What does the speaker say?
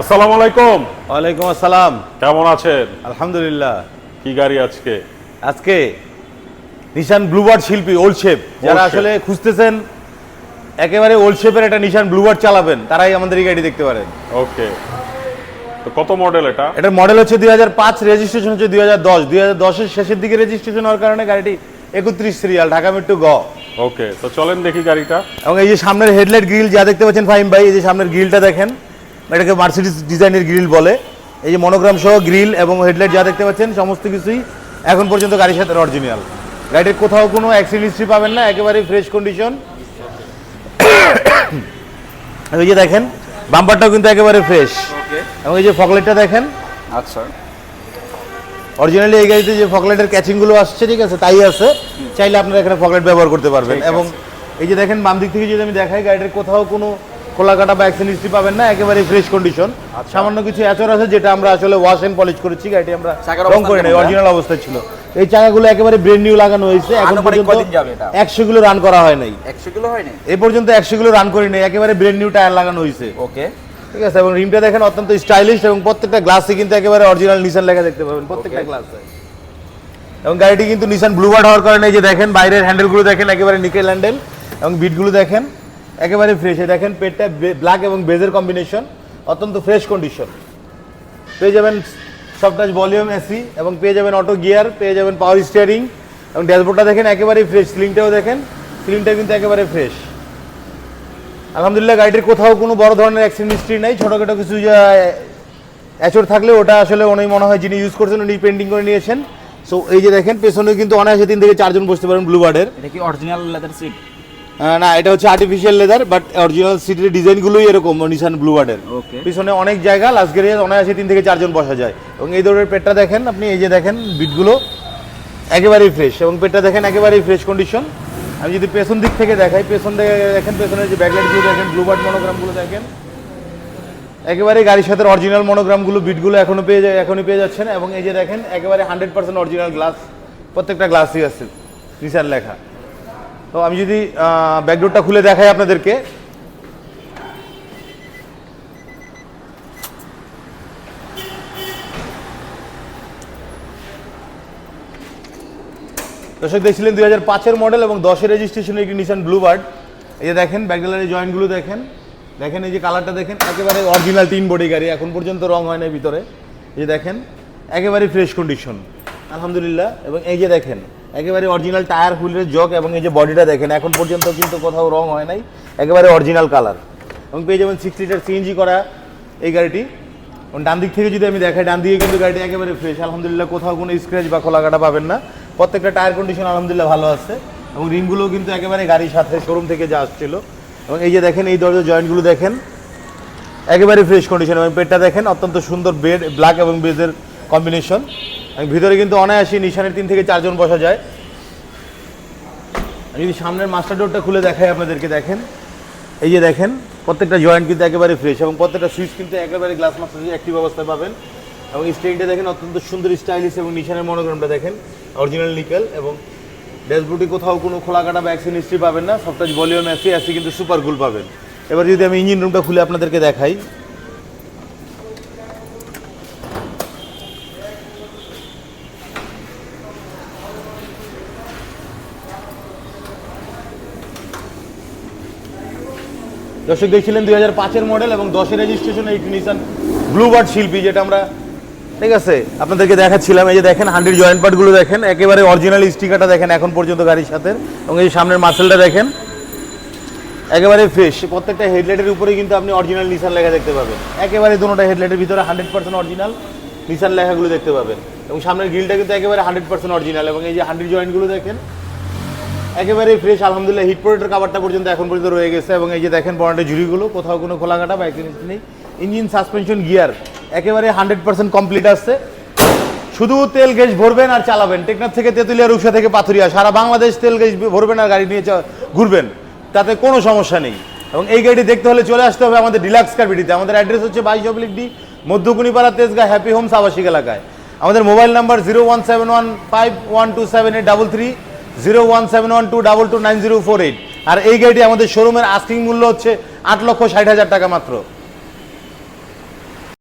আসসালামু আলাইকুম। ওয়ালাইকুম আসসালাম। কেমন আছেন? আলহামদুলিল্লাহ। কি গাড়ি আজকে? আজকে Nissan Bluebird Sylphy old shape যারা আসলে খুঁজতেছেন একেবারে ওল্ড শেপের একটা নিশান ব্লুবার্ড চালাবেন তারাই আমাদের এই গাড়ি দেখতে পারেন ওকে। তো কত মডেল এটা? এটার মডেল হচ্ছে দুই হাজার পাঁচ রেজিস্ট্রেশন হচ্ছে দুই হাজার দশ। দুই হাজার দশের শেষের দিকে রেজিস্ট্রেশন হওয়ার কারণে গাড়িটি একত্রিশ সিরিয়াল ঢাকা মেট্রো গ। ওকে তো চলেন দেখি গাড়িটা। এবং এই যে সামনের হেডলাইট গ্রিল যা দেখতে পাচ্ছেন ফাহিম ভাই এই যে সামনের গ্রিলটা দেখেন। এটাকে মার্সিডিস ডিজাইনের গ্রিল বলে। এই যে মনোগ্রাম সহ গ্রিল এবং হেডলাইট যা দেখতে পাচ্ছেন সমস্ত কিছুই এখন পর্যন্ত গাড়ির সাথে অরিজিনাল গাড়ির কোথাও কোনো অ্যাক্সিডেন্ট হিস্ট্রি পাবেন না একেবারে ফ্রেশ কন্ডিশন এই যে দেখেন বাম্পারটাও কিন্তু একেবারে ফ্রেশ এবং এই যে ফকলেটটা দেখেন আচ্ছা। অরিজিনালি এই গাড়িতে যে ফকলেটের ক্যাচিংগুলো আসছে ঠিক আছে তাই আছে। চাইলে আপনারা এখানে ফকলেট ব্যবহার করতে পারবেন। এবং এই যে দেখেন বাম দিক থেকে যদি আমি দেখাই গাড়ির কোথাও কোনো খোলা কাটা বা অ্যাক্সিডেন্ট হিস্ট্রি পাবেন না একেবারে ফ্রেশ কন্ডিশন আচ্ছা। সামান্য কিছু অ্যাচর আছে যেটা আমরা আসলে ওয়াশ এন্ড পলিশ করেছি গাড়িটি আমরা রং করে নাই অরিজিনাল অবস্থায় ছিল। এই চাকাগুলো একেবারে ব্রেন নিউ লাগানো হয়েছে এখন পর্যন্ত? একশো কিলো রান করা হয় নাই। একশো কিলো হয়নি এই পর্যন্ত একশো কিলো রান করি নাই একেবারে ব্রেন নিউ টায়ার লাগানো হয়েছে। ওকে ঠিক আছে এবং রিমটা দেখেন অত্যন্ত স্টাইলিশ এবং প্রত্যেকটা গ্লাসে কিন্তু একেবারে অরিজিনাল নিশান লেখা দেখতে পাবেন প্রত্যেকটা. গ্লাসে এবং গাড়িটি কিন্তু নিশান ব্লুবার্ড হওয়ার কারণে যে দেখেন বাইরের হ্যান্ডেলগুলো দেখেন একেবারে নিকেল হ্যান্ডেল এবং বিটগুলো দেখেন। একেবারে ফ্রেশ দেখেন পেটটা ব্ল্যাক এবং বেজের কম্বিনেশন অত্যন্ত ফ্রেশ কন্ডিশন পেয়ে যাবেন সফটাচ ভলিউম এসি এবং পেয়ে যাবেন অটো গিয়ার পেয়ে যাবেন পাওয়ার স্টিয়ারিং এবং ড্যাশবোর্ডটা দেখেন একেবারে ফ্রেশ সিলিংটাও দেখেন সিলিংটা কিন্তু একেবারে ফ্রেশ আলহামদুলিল্লাহ, গাড়িটির কোথাও কোনো বড় ধরনের অ্যাক্সিডেন্ট হিস্ট্রি নেই। ছোটোখাটো কিছু অ্যাচর থাকলে ওটা আসলে উনি মনে হয় যিনি ইউজ করছেন, উনি পেন্টিং করে নিয়েছেন। সো এই যে দেখেন পেছনে কিন্তু অনায়াসে তিন থেকে চারজন বসতে পারেন ব্লু বার্ডের এটা কি অরিজিনাল লেদার সিট না এটা হচ্ছে আর্টিফিশিয়াল লেদার বাট অরিজিনাল সিটের ডিজাইনগুলোই এরকম নিশান ব্লু বার্ডের পিছনে অনেক জায়গা লাস্ট গেরিয়ে অনায়াসে তিন থেকে চারজন বসা যায়। এবং এই ধরনের পেটটা দেখেন আপনি এই যে দেখেন বিটগুলো একেবারেই ফ্রেশ এবং পেটটা দেখেন একেবারেই ফ্রেশ কন্ডিশন আমি যদি পেছন দিক থেকে দেখাই পেছন থেকে দেখেন পেছনের যে ব্যাকলাইটগুলো দেখেন ব্লুবার্ড মনোগ্রামগুলো দেখেন একেবারে গাড়ির সাথে অরিজিনাল মনোগ্রামগুলো বিটগুলো এখনও পেয়ে যায় এখনই পেয়ে যাচ্ছেন। এবং এই যে দেখেন একেবারে হান্ড্রেড পার্সেন্ট অরিজিনাল গ্লাস প্রত্যেকটা গ্লাসই আছে নিশান লেখা। তো আমি যদি ব্যাকডোরটা খুলে দেখাই আপনাদেরকে। দর্শক, দেখছিলেন দুই হাজার পাঁচের মডেল এবং দশের রেজিস্ট্রেশনের একটি নিশান ব্লুবার্ড এই যে দেখেন ব্যাকডেলারের জয়েন্টগুলো দেখেন। দেখেন, এই যে কালারটা দেখেন, একেবারে অরিজিনাল তিন বডি গাড়ি, এখন পর্যন্ত রং হয় না ভিতরে। এই যে দেখেন, একেবারে ফ্রেশ কন্ডিশন আলহামদুলিল্লাহ, এবং এই যে দেখেন একেবারে অরিজিনাল টায়ার হুইলের জগ এবং এই যে বডিটা দেখেন, এখন পর্যন্ত কিন্তু কোথাও রং হয় নাই, একেবারে অরিজিনাল কালার এবং পেয়ে যাবেন সিক্স লিটার সিএনজি করা এই গাড়িটি। এবং ডান দিক থেকে যদি আমি দেখাই, ডান দিকে কিন্তু গাড়িটি একেবারে ফ্রেশ আলহামদুলিল্লাহ কোথাও কোনো স্ক্র্যাচ বা খোলা কাটা পাবেন না। প্রত্যেকটা টায়ার কন্ডিশন আলহামদুলিল্লাহ ভালো আছে। এবং রিমগুলো কিন্তু একেবারে গাড়ির সাথে শোরুম থেকে যা আসছিল। এবং এই যে দেখেন, এই দরজার জয়েন্টগুলো দেখেন, একেবারে ফ্রেশ কন্ডিশন এবং পেটটা দেখেন, অত্যন্ত সুন্দর বেড ব্ল্যাক এবং বেজের কম্বিনেশন ভিতরে কিন্তু অনায়াসী নিশানের তিন থেকে চারজন বসা যায়। আমি যদি সামনের মাস্টার ডোরটা খুলে দেখাই আপনাদেরকে, দেখেন। এই যে দেখেন, প্রত্যেকটা জয়েন্ট কিন্তু একেবারে ফ্রেশ এবং প্রত্যেকটা সুইচ কিন্তু একেবারে গ্লাস মাস্টার অ্যাক্টিভ অবস্থায় পাবেন। এবং স্টেনটা দেখেন অত্যন্ত সুন্দর স্টাইলিশ এবং নিশানের মনোগ্রামটা দেখেন অরিজিনাল নিকেল এবং ড্যাশবোর্ডে কোথাও কোনো খোলা কাটা বা হিস্ট্রি পাবেন না সবটা ভলিউম এসি অ্যাসি কিন্তু সুপার কুল পাবেন। এবার যদি আমি ইঞ্জিন রুমটা খুলে আপনাদেরকে দেখাই দর্শক দেখছিলেন দুই হাজার পাঁচের মডেল এবং দশের রেজিস্ট্রেশন এই নিশান ব্লুবার্ড শিল্পী, যেটা আমরা ঠিক আছে, আপনাদেরকে দেখাচ্ছিলাম, এই যে দেখেন, হান্ড্রেড জয়েন্ট পার্টগুলো দেখেন, একেবারে অরিজিনাল স্টিকারটা দেখেন এখন পর্যন্ত গাড়ির সাথে, এবং এই সামনের মাসেলটা দেখেন, একেবারে ফ্রেশ প্রত্যেকটা হেডলাইটের উপরে কিন্তু আপনি অরিজিনাল নিশান লেখা দেখতে পাবেন। একেবারে দুটোটা হেডলাইটের ভিতরে হান্ড্রেড পার্সেন্ট অরিজিনাল নিশান লেখাগুলো দেখতে পাবেন। এবং সামনের গ্রিলটা কিন্তু একেবারে হান্ড্রেড পার্সেন্ট অরিজিনাল এবং এই যে হান্ড্রেড জয়েন্টগুলো দেখেন একেবারে ফ্রেশ আলহামদুলিল্লাহ হিট প্রোটেক্টর কাভারটা পর্যন্ত এখন পর্যন্ত রয়ে গেছে এবং এই যে দেখেন বনেটের ঝুড়িগুলো, কোথাও কোনো খোলা কাটা বা অ্যাক্সিডেন্ট নেই। ইঞ্জিন সাসপেনশন গিয়ার একেবারে হান্ড্রেড পার্সেন্ট কমপ্লিট আসছে। শুধু তেল গ্যাস ভরবেন আর চালাবেন। টেকনাফ থেকে তেঁতুলিয়া, রূপসা থেকে পাথুরিয়া, সারা বাংলাদেশ তেল গ্যাস ভরবেন আর গাড়ি নিয়ে ঘুরবেন। তাতে কোনো সমস্যা নেই। এবং এই গাড়ি দেখতে হলে চলে আসতে হবে আমাদের ডিলাক্স কারবিটিতে আমাদের অ্যাড্রেস হচ্ছে বাইশ oblique D Madhyakunipara Tejgaon happy homes আবাসিক এলাকায়। আমাদের mobile number zero one seven one five one two seven eight double three zero one seven one two double two nine zero four eight. আর এই গাড়িটি আমাদের শোরুমের asking মূল্য হচ্ছে আট লক্ষ ষাট হাজার টাকা মাত্র।